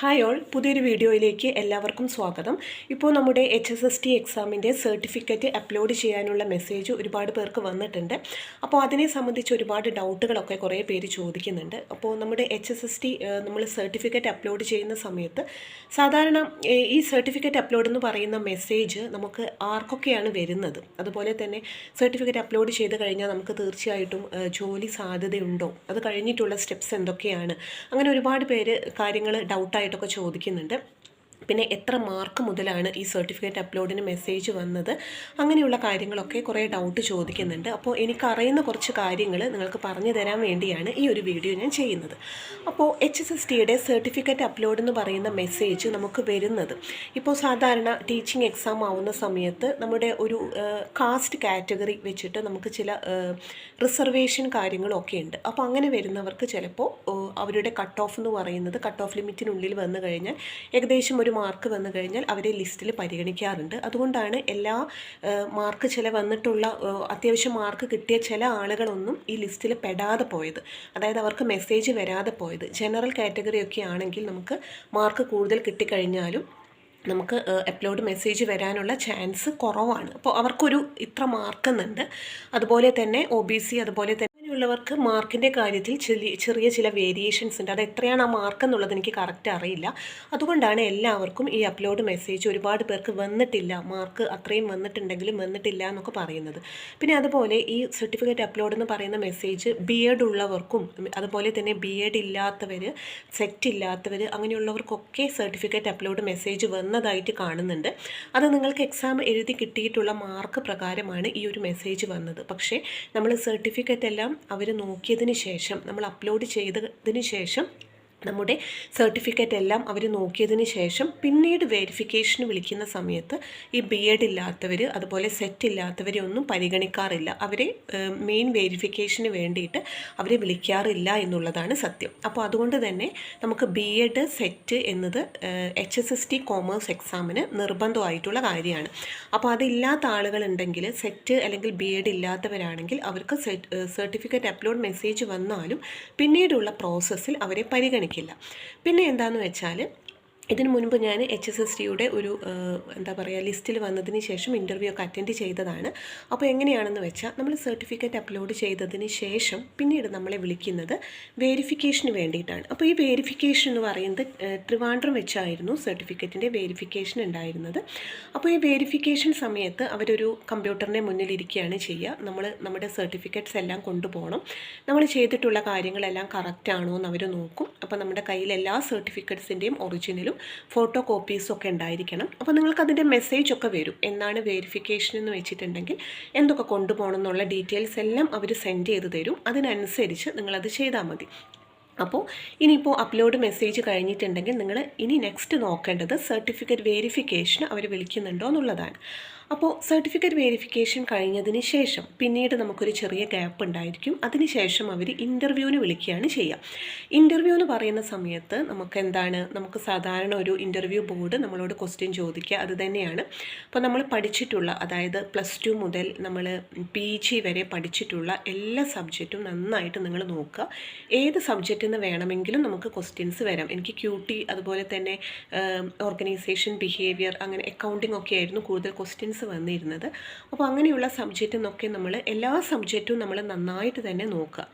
Hi all പുതിയൊരു വീഡിയോയിലേക്ക് എല്ലാവർക്കും സ്വാഗതം. ഇപ്പോൾ നമ്മുടെ എച്ച് എസ് എസ് ടി എക്സാമിന്റെ സർട്ടിഫിക്കറ്റ് അപ്ലോഡ് ചെയ്യാനുള്ള മെസ്സേജ് ഒരുപാട് പേർക്ക് വന്നിട്ടുണ്ട്. അപ്പോൾ അതിനെ സംബന്ധിച്ച് ഒരുപാട് ഡൗട്ടുകളൊക്കെ കുറേ പേര് ചോദിക്കുന്നുണ്ട്. അപ്പോൾ നമ്മുടെ എച്ച് എസ് എസ് ടി നമ്മൾ സർട്ടിഫിക്കറ്റ് അപ്ലോഡ് ചെയ്യുന്ന സമയത്ത് സാധാരണ ഈ സർട്ടിഫിക്കറ്റ് അപ്ലോഡ് എന്ന് പറയുന്ന മെസ്സേജ് നമുക്ക് ആർക്കൊക്കെയാണ് വരുന്നത്? അതുപോലെ തന്നെ സർട്ടിഫിക്കറ്റ് അപ്ലോഡ് ചെയ്ത് കഴിഞ്ഞാൽ നമുക്ക് തീർച്ചയായിട്ടും ജോലി സാധ്യതയുണ്ടോ? അത് കഴിഞ്ഞിട്ടുള്ള സ്റ്റെപ്സ് എന്തൊക്കെയാണ്? അങ്ങനെ ഒരുപാട് പേര് കാര്യങ്ങൾ ഡൗട്ടായിട്ടൊക്കെ ചോദിക്കുന്നുണ്ട്. പിന്നെ എത്ര മാർക്ക് മുതലാണ് ഈ സർട്ടിഫിക്കറ്റ് അപ്ലോഡിന് മെസ്സേജ് വന്നത്? അങ്ങനെയുള്ള കാര്യങ്ങളൊക്കെ കുറേ ഡൗട്ട് ചോദിക്കുന്നുണ്ട്. അപ്പോൾ എനിക്കറിയുന്ന കുറച്ച് കാര്യങ്ങൾ നിങ്ങൾക്ക് പറഞ്ഞു തരാൻ വേണ്ടിയാണ് ഈ ഒരു വീഡിയോ ഞാൻ ചെയ്യുന്നത്. അപ്പോൾ എച്ച് എസ് എസ് ടിയുടെ സർട്ടിഫിക്കറ്റ് അപ്ലോഡ് എന്ന് പറയുന്ന മെസ്സേജ് നമുക്ക് വരുന്നത്. ഇപ്പോൾ സാധാരണ ടീച്ചിങ് എക്സാം ആവുന്ന സമയത്ത് നമ്മുടെ ഒരു കാസ്റ്റ് കാറ്റഗറി വെച്ചിട്ട് നമുക്ക് ചില റിസർവേഷൻ കാര്യങ്ങളൊക്കെ ഉണ്ട്. അപ്പോൾ അങ്ങനെ വരുന്നവർക്ക് ചിലപ്പോൾ അവരുടെ കട്ട് ഓഫ് എന്ന് പറയുന്നത് കട്ട് ഓഫ് ലിമിറ്റിനുള്ളിൽ വന്നു കഴിഞ്ഞാൽ ഏകദേശം ഒരു മാർക്ക് വന്നു കഴിഞ്ഞാൽ അവരെ ലിസ്റ്റിൽ പരിഗണിക്കാറുണ്ട്. അതുകൊണ്ടാണ് എല്ലാ മാർക്ക് ചില വന്നിട്ടുള്ള അത്യാവശ്യം മാർക്ക് കിട്ടിയ ചില ആളുകളൊന്നും ഈ ലിസ്റ്റിൽ പെടാതെ പോയത്. അതായത് അവർക്ക് മെസ്സേജ് വരാതെ പോയത്. ജനറൽ കാറ്റഗറി ഒക്കെ ആണെങ്കിൽ നമുക്ക് മാർക്ക് കൂടുതൽ കിട്ടിക്കഴിഞ്ഞാലും നമുക്ക് അപ്ലോഡ് മെസ്സേജ് വരാനുള്ള ചാൻസ് കുറവാണ്. അപ്പോൾ അവർക്കൊരു ഇത്ര മാർക്കുന്നുണ്ട് അതുപോലെ തന്നെ ഒ ബി സി അതുപോലെ തന്നെ അങ്ങനെയുള്ളവർക്ക് മാർക്കിന്റെ കാര്യത്തിൽ ചെറിയ ചില വേരിയേഷൻസ് ഉണ്ട്. അത് എത്രയാണ് ആ മാർക്ക് എന്നുള്ളത് എനിക്ക് കറക്റ്റ് അറിയില്ല. അതുകൊണ്ടാണ് എല്ലാവർക്കും ഈ അപ്ലോഡ് മെസ്സേജ് ഒരുപാട് പേർക്ക് വന്നിട്ടില്ല. മാർക്ക് അത്രയും വന്നിട്ടുണ്ടെങ്കിലും വന്നിട്ടില്ല എന്നൊക്കെ പറയുന്നത്. പിന്നെ അതുപോലെ ഈ സർട്ടിഫിക്കറ്റ് അപ്ലോഡ് എന്ന് പറയുന്ന മെസ്സേജ് ബി എഡ് ഉള്ളവർക്കും അതുപോലെ തന്നെ ബി എഡ് ഇല്ലാത്തവർ സെറ്റ് ഇല്ലാത്തവർ അങ്ങനെയുള്ളവർക്കൊക്കെ സർട്ടിഫിക്കറ്റ് അപ്ലോഡ് മെസ്സേജ് വന്നതായിട്ട് കാണുന്നുണ്ട്. അത് നിങ്ങൾക്ക് എക്സാം എഴുതി കിട്ടിയിട്ടുള്ള മാർക്ക് പ്രകാരമാണ് ഈ ഒരു മെസ്സേജ് വന്നത്. പക്ഷേ നമ്മൾ സർട്ടിഫിക്കറ്റ് എല്ലാം അവർ നോക്കിയതിന് ശേഷം നമ്മൾ അപ്ലോഡ് ചെയ്തതിന് ശേഷം നമ്മുടെ സർട്ടിഫിക്കറ്റ് എല്ലാം അവർ നോക്കിയതിന് ശേഷം പിന്നീട് വെരിഫിക്കേഷന് വിളിക്കുന്ന സമയത്ത് ഈ ബി എഡ് ഇല്ലാത്തവർ അതുപോലെ സെറ്റ് ഇല്ലാത്തവരെ ഒന്നും പരിഗണിക്കാറില്ല. അവരെ മെയിൻ വെരിഫിക്കേഷന് വേണ്ടിയിട്ട് അവരെ വിളിക്കാറില്ല എന്നുള്ളതാണ് സത്യം. അപ്പോൾ അതുകൊണ്ട് തന്നെ നമുക്ക് ബി എഡ് സെറ്റ് എന്നത് H S S T commerce എക്സാമിന് നിർബന്ധമായിട്ടുള്ള കാര്യമാണ്. അപ്പോൾ അതില്ലാത്ത ആളുകളുണ്ടെങ്കിൽ സെറ്റ് അല്ലെങ്കിൽ ബി എഡ് ഇല്ലാത്തവരാണെങ്കിൽ അവർക്ക് സർട്ടിഫിക്കറ്റ് അപ്ലോഡ് മെസ്സേജ് വന്നാലും പിന്നീടുള്ള പ്രോസസ്സിൽ അവരെ പരിഗണിക്കില്ല പിന്നെ എന്താണെന്ന് വെച്ചാൽ ഇതിനു മുൻപ് ഞാൻ എച്ച് എസ് എസ് ടിയുടെ ഒരു എന്താ പറയുക ലിസ്റ്റിൽ വന്നതിന് ശേഷം ഇന്റർവ്യൂ ഒക്കെ അറ്റൻഡ് ചെയ്തതാണ്. അപ്പോൾ എങ്ങനെയാണെന്ന് വെച്ചാൽ നമ്മൾ സർട്ടിഫിക്കറ്റ് അപ്ലോഡ് ചെയ്തതിന് ശേഷം പിന്നീട് നമ്മളെ വിളിക്കുന്നത് വേരിഫിക്കേഷന് വേണ്ടിയിട്ടാണ്. അപ്പോൾ ഈ വേരിഫിക്കേഷൻ എന്ന് പറയുന്നത് ട്രിവാൻഡ്രം വെച്ചായിരുന്നു സർട്ടിഫിക്കറ്റിന്റെ വേരിഫിക്കേഷൻ ഉണ്ടായിരുന്നത്. അപ്പോൾ ഈ വേരിഫിക്കേഷൻ സമയത്ത് അവരൊരു കമ്പ്യൂട്ടറിന്റെ മുന്നിലിരിക്കുകയാണ് ചെയ്യുക. നമ്മൾ നമ്മുടെ സർട്ടിഫിക്കറ്റ്സ് എല്ലാം കൊണ്ടുപോകണം. നമ്മൾ ചെയ്തിട്ടുള്ള കാര്യങ്ങളെല്ലാം കറക്റ്റ് ആണോ എന്ന് അവർ നോക്കും. അപ്പോൾ നമ്മുടെ കയ്യിൽ എല്ലാ സർട്ടിഫിക്കറ്റ്സിന്റെയും ഒറിജിനലും ഫോട്ടോ കോപ്പീസും ഒക്കെ ഉണ്ടായിരിക്കണം. അപ്പോൾ നിങ്ങൾക്ക് അതിന്റെ മെസ്സേജ് ഒക്കെ വരും. എന്നാണ് വേരിഫിക്കേഷൻ എന്ന് വെച്ചിട്ടുണ്ടെങ്കിൽ എന്തൊക്കെ കൊണ്ടുപോകണം എന്നുള്ള ഡീറ്റെയിൽസ് എല്ലാം അവർ സെൻഡ് ചെയ്ത് തരും. അതിനനുസരിച്ച് നിങ്ങളത് ചെയ്താൽ മതി. അപ്പോൾ ഇനിയിപ്പോൾ അപ്ലോഡ് മെസ്സേജ് കഴിഞ്ഞിട്ടുണ്ടെങ്കിൽ നിങ്ങൾ ഇനി നെക്സ്റ്റ് നോക്കേണ്ടത് സർട്ടിഫിക്കറ്റ് വേരിഫിക്കേഷൻ അവർ വിളിക്കുന്നുണ്ടോ എന്നുള്ളതാണ്. അപ്പോൾ സർട്ടിഫിക്കറ്റ് വെരിഫിക്കേഷൻ കഴിഞ്ഞതിന് ശേഷം പിന്നീട് നമുക്കൊരു ചെറിയ ഗ്യാപ്പ് ഉണ്ടായിരിക്കും. അതിന് ശേഷം അവർ ഇന്റർവ്യൂവിന് വിളിക്കുകയാണ് ചെയ്യുക ഇന്റർവ്യൂ എന്ന് പറയുന്ന സമയത്ത് നമുക്ക് എന്താണ് നമുക്ക് സാധാരണ ഒരു ഇന്റർവ്യൂ ബോർഡ് നമ്മളോട് ക്വസ്റ്റ്യൻ ചോദിക്കുക അത് തന്നെയാണ്. അപ്പോൾ നമ്മൾ പഠിച്ചിട്ടുള്ള അതായത് പ്ലസ് ടു മുതൽ നമ്മൾ പി ജി വരെ പഠിച്ചിട്ടുള്ള എല്ലാ സബ്ജക്റ്റും നന്നായിട്ട് നിങ്ങൾ നോക്കുക. ഏത് സബ്ജക്റ്റിൽ നിന്ന് വേണമെങ്കിലും നമുക്ക് ക്വസ്റ്റ്യൻസ് വരാം. എനിക്ക് ക്യൂ ടി അതുപോലെ തന്നെ ഓർഗനൈസേഷൻ ബിഹേവിയർ അങ്ങനെ അക്കൗണ്ടിങ് ഒക്കെ ആയിരുന്നു കൂടുതൽ ക്വസ്റ്റ്യൻസ് വന്നിരുന്നത്. അപ്പോൾ അങ്ങനെയുള്ള സബ്ജക്റ്റിൽ നിന്നൊക്കെ നമ്മൾ എല്ലാ സബ്ജക്റ്റും നമ്മൾ നന്നായിട്ട് തന്നെ നോക്കുക.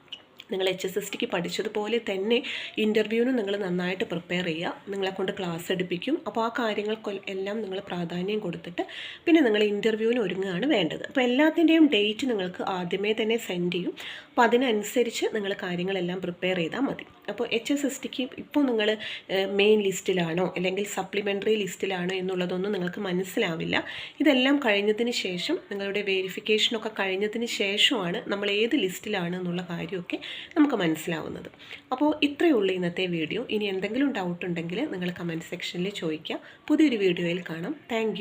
നിങ്ങൾ എച്ച് എസ് എസ് ടിക്ക് പഠിച്ചതുപോലെ തന്നെ ഇന്റർവ്യൂവിന് നിങ്ങൾ നന്നായിട്ട് പ്രിപ്പയർ ചെയ്യുക നിങ്ങളെ കൊണ്ട് ക്ലാസ് എടുപ്പിക്കും. അപ്പോൾ ആ കാര്യങ്ങൾക്ക് എല്ലാം നിങ്ങൾ പ്രാധാന്യം കൊടുത്തിട്ട് പിന്നെ നിങ്ങൾ ഇന്റർവ്യൂവിന് ഒരുങ്ങുകയാണ് വേണ്ടത്. അപ്പോൾ എല്ലാത്തിന്റെയും ഡേറ്റ് നിങ്ങൾക്ക് ആദ്യമേ തന്നെ സെൻഡ് ചെയ്യും. അപ്പോൾ അതിനനുസരിച്ച് നിങ്ങൾ കാര്യങ്ങളെല്ലാം പ്രിപ്പയർ ചെയ്താൽ മതി. അപ്പോൾ എച്ച് എസ് എസ് ടിക്ക് ഇപ്പോൾ നിങ്ങൾ മെയിൻ ലിസ്റ്റിലാണോ അല്ലെങ്കിൽ സപ്ലിമെന്ററി ലിസ്റ്റിലാണോ എന്നുള്ളതൊന്നും നിങ്ങൾക്ക് മനസ്സിലാവില്ല. ഇതെല്ലാം കഴിഞ്ഞതിന് ശേഷം നിങ്ങളുടെ വേരിഫിക്കേഷനൊക്കെ കഴിഞ്ഞതിന് ശേഷമാണ് നമ്മൾ ഏത് ലിസ്റ്റിലാണ് എന്നുള്ള കാര്യമൊക്കെ നമുക്ക് മനസ്സിലാവുന്നത്. അപ്പോൾ ഇത്രയേ ഉള്ളൂ ഇന്നത്തെ വീഡിയോ. ഇനി എന്തെങ്കിലും ഡൗട്ട് ഉണ്ടെങ്കിൽ നിങ്ങൾ കമന്റ് സെക്ഷനിൽ ചോദിക്കുക. പുതിയൊരു വീഡിയോയിൽ കാണാം. താങ്ക്